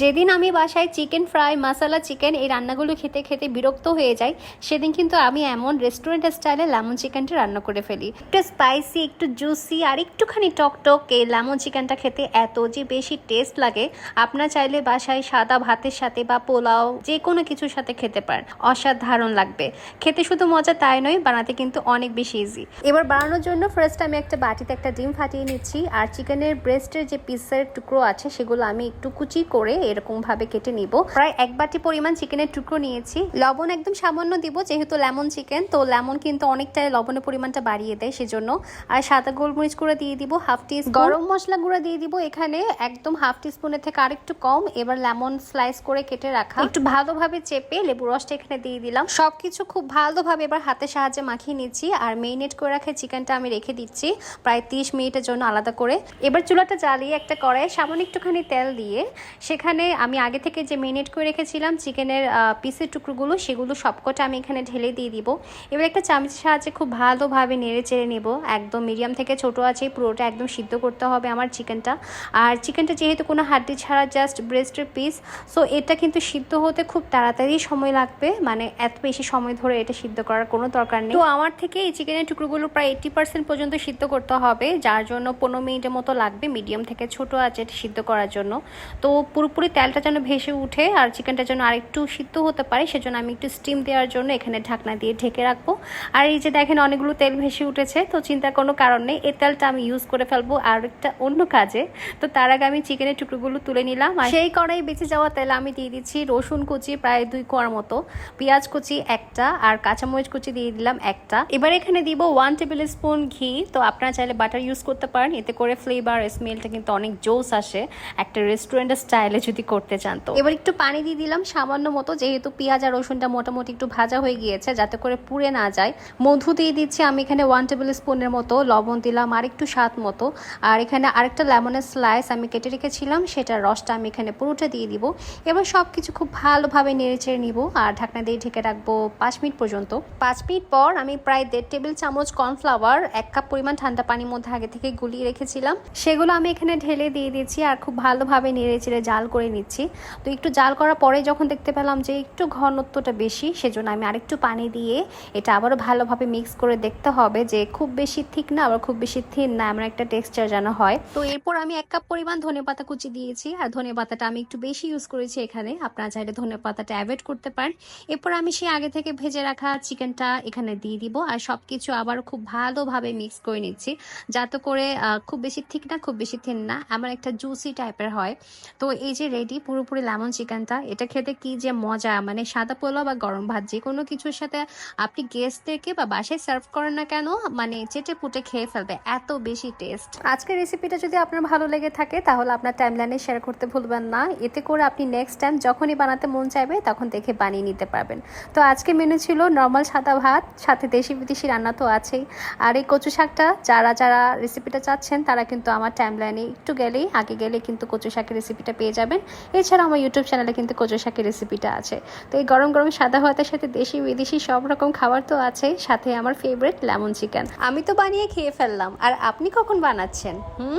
যেদিন আমি বাসায় চিকেন ফ্রাই, মশালা চিকেন এই রান্নাগুলো খেতে খেতে বিরক্ত হয়ে যাই, সেদিন কিন্তু আমি এমন রেস্টুরেন্ট স্টাইলে লেমন চিকেনটা রান্না করে ফেলি। একটু স্পাইসি একটু জুসি আর একটুখানি টক টক এই লেমন চিকেনটা খেতে এত যে বেশি টেস্ট লাগে, আপনার চাইলে বাসায় সাদা ভাতের সাথে বা পোলাও যে কোনো কিছুর সাথে খেতে পারেন, অসাধারণ লাগবে। খেতে শুধু মজা তাই নয়, বানাতে কিন্তু অনেক বেশি ইজি এবার বানানোর জন্য ফার্স্ট আমি একটা বাটিতে একটা ডিম ফাটিয়ে নিচ্ছি, আর চিকেনের ব্রেস্টের যে পিসের টুকরো আছে, সেগুলো আমি একটু কুচি করে এরকম ভাবে কেটে নিব। প্রায় এক বাটি পরিমাণ চিকেনের টুকরো নিয়েছি। লবণ একদম সামান্য দিব, যেহেতু লেমন চিকেন, তো লেমন কিন্তু অনেকটাই লবণের পরিমাণটা বাড়িয়ে দেয় সেজন্য। আর সাদা গোলমরিচ গুঁড়ো দিয়ে দিব, হাফ টি গরম মশলা গুঁড়ো দিয়ে দিব এখানে, একদম হাফ টি স্পুনের থেকে আরেকটু কম। এবার লেমন স্লাইস করে কেটে রাখা। একটু ভালোভাবে চেপে লেবু রসটা এখানে দিয়ে দিলাম। সবকিছু খুব ভালোভাবে এবার হাতের সাহায্যে মাখিয়ে নিচ্ছি। আর মেরিনেট করে রাখা চিকেনটা আমি রেখে দিচ্ছি প্রায় তিরিশ মিনিটের জন্য আলাদা করে। এবার চুলাটা জ্বালিয়ে একটা কড়াইয়ে সামান্য একটুখানি তেল দিয়ে সেখানে আমি আগে থেকে যে মেরিনেট করে রেখেছিলাম চিকেনের পিসের টুকরোগুলো, সেগুলো সবকটা আমি এখানে ঢেলে দিয়ে দিব। এবার একটা চামচের সাহায্যে খুব ভালোভাবে নেড়ে চেড়ে নেব। একদম মিডিয়াম থেকে ছোট আছে, পুরোটা একদম সিদ্ধ করতে হবে আমার চিকেনটা আর চিকেনটা যেহেতু কোনো হাড্ডি ছাড়া জাস্ট ব্রেস্টের পিস সো এটা কিন্তু সিদ্ধ হতে খুব তাড়াতাড়ি সময় লাগবে। মানে এত বেশি সময় ধরে এটা সিদ্ধ করার কোনো দরকার নেই। তো আমার থেকে এই চিকেনের টুকরোগুলো প্রায় এইটি পার্সেন্ট পর্যন্ত সিদ্ধ করতে হবে, যার জন্য পনেরো মিনিটের মতো লাগবে মিডিয়াম থেকে ছোট আছে সিদ্ধ করার জন্য। তো পুরোপুরি তেলটা যেন ভেসে উঠে আর চিকেনটা যেন আরেকটু সিদ্ধ হতে পারে, সেজন্য আমি একটু স্টিম দেওয়ার জন্য এখানে ঢাকনা দিয়ে ঢেকে রাখব। আর এই যে দেখেন অনেকগুলো তেল ভেসে উঠেছে, তো চিন্তার কোনো কারণ নেই, এই তেলটা আমি ইউজ করে ফেলব আর একটা অন্য কাজে। তো তার আগে আমি চিকেনের টুকরোগুলো তুলে নিলাম আর সেই কড়াই বেঁচে যাওয়া তেল আমি দিয়ে দিচ্ছি রসুন কুচি প্রায় দুই কোয়ার মতো, পেঁয়াজ কুচি একটা আর কাঁচামরিচ কুচি দিয়ে দিলাম একটা। এবার এখানে দিব ওয়ান টেবিল স্পুন ঘি, তো আপনারা চাইলে বাটার ইউজ করতে পারেন, এতে করে ফ্লেভার স্মেলটা কিন্তু অনেক জোস আসে। একটা রেস্টুরেন্টের স্টাইলে যদি করতে চান তো? এবার একটু পানি দিয়ে দিলাম, সামান্য মতো, যেহেতু পেঁয়াজ আর রসুনটা মোটামুটি একটু ভাজা হয়ে গিয়েছে, যাতে করে পুড়ে না যায়। মধু দিয়ে দিচ্ছি আমি এখানে ওয়ান টেবিল স্পুনের মতো, লবণ দিলাম আর একটু স্বাদ মতো। আর এখানে আরেকটা লেমনের স্লাইস আমি কেটে রেখেছিলাম, সেটার রসটা আমি এখানে পুরোটা দিয়ে দিব। এবার সব কিছু খুব ভালোভাবে নেড়ে চেড়ে নিব আর ঢাকনা দিয়ে ঢেকে রাখব পাঁচ মিনিট পর্যন্ত। পাঁচ মিনিট পর আমি প্রায় দেড় টেবিল চামচ কর্নফ্লাওয়ার, এক কাপ পরিমাণ ঠান্ডা পানির মধ্যে আগে থেকে গুলিয়ে রেখেছিলাম। সেগুলো আমি এখানে ঢেলে দিয়ে দিচ্ছি আর খুব ভালোভাবে নেড়ে চেড়ে জাল করে নিচ্ছি। তো একটু জাল করার পরে যখন দেখতে পেলাম যে একটু ঘনত্বটা বেশি, সেজন্য আমি আরেকটু পানি দিয়ে এটা আবারও ভালোভাবে মিক্স করে দেখতে হবে যে খুব বেশি ঠিক না আবার খুব বেশি থিন না, এমন একটা টেক্সচার যেন হয়। তো এরপর আমি এক কাপ পরিমাণ ধনে পাতা কুচি দিয়েছি আর ধনে পাতাটা আমি একটু বেশি ইউজ করেছি এখানে। আপনারা চাইলে ধনে পাতাটা অ্যাভয়েড করতে পারেন। এরপর আমি সেই আগে থেকে ভেজে রাখা চিকেনটা এখানে দিয়ে দিব আর সব কিছু আবার খুব ভালোভাবে মিক্স করে নিচ্ছি যাতে করে খুব বেশি ঠিক না, খুব বেশি থিন না আমার একটা জুসি টাইপের হয়। তো এই যে রেডি, পুরোপুরি লেমন চিকেনটা এটা খেতে কি যে মজা মানে সাদা পোলাও বা গরম ভাত, যে কোনো কিছুর সাথে আপনি গেস্টদেরকে বা বাসায় সার্ভ করেন না কেন মানে চেটে পুটে খেয়ে ফেলবে, এত বেশি টেস্ট আজকের রেসিপিটা যদি আপনার ভালো লেগে থাকে, তাহলে আপনার টাইমলাইনে শেয়ার করতে ভুলবেন না। এতে করে আপনি নেক্সট টাইম যখনই বানাতে মন চাইবে, তখন দেখে বানিয়ে নিতে পারবেন। তো আজকে মেনু ছিল নর্মাল সাদা ভাত, সাথে দেশি বিদেশি রান্না তো আছেই। আর এই কচু শাকটা, যারা যারা রেসিপিটা চাচ্ছেন, তারা কিন্তু আমার টাইমলাইনে একটু গেলেই, আগে গেলে কিন্তু কচু শাকের রেসিপিটা পেয়ে যাবেন। এছাড়া আমার ইউটিউব চ্যানেলে কিন্তু কচু শাকের রেসিপিটা আছে। তো এই গরম গরম সাদা ভাতের সাথে দেশি, বিদেশি সব রকম খাবার তো আছে সাথে আমার ফেভারিট লেমন চিকেন আমি তো বানিয়ে খেয়ে ফেললাম, আর আপনি কখন বানাচ্ছেন? হুম?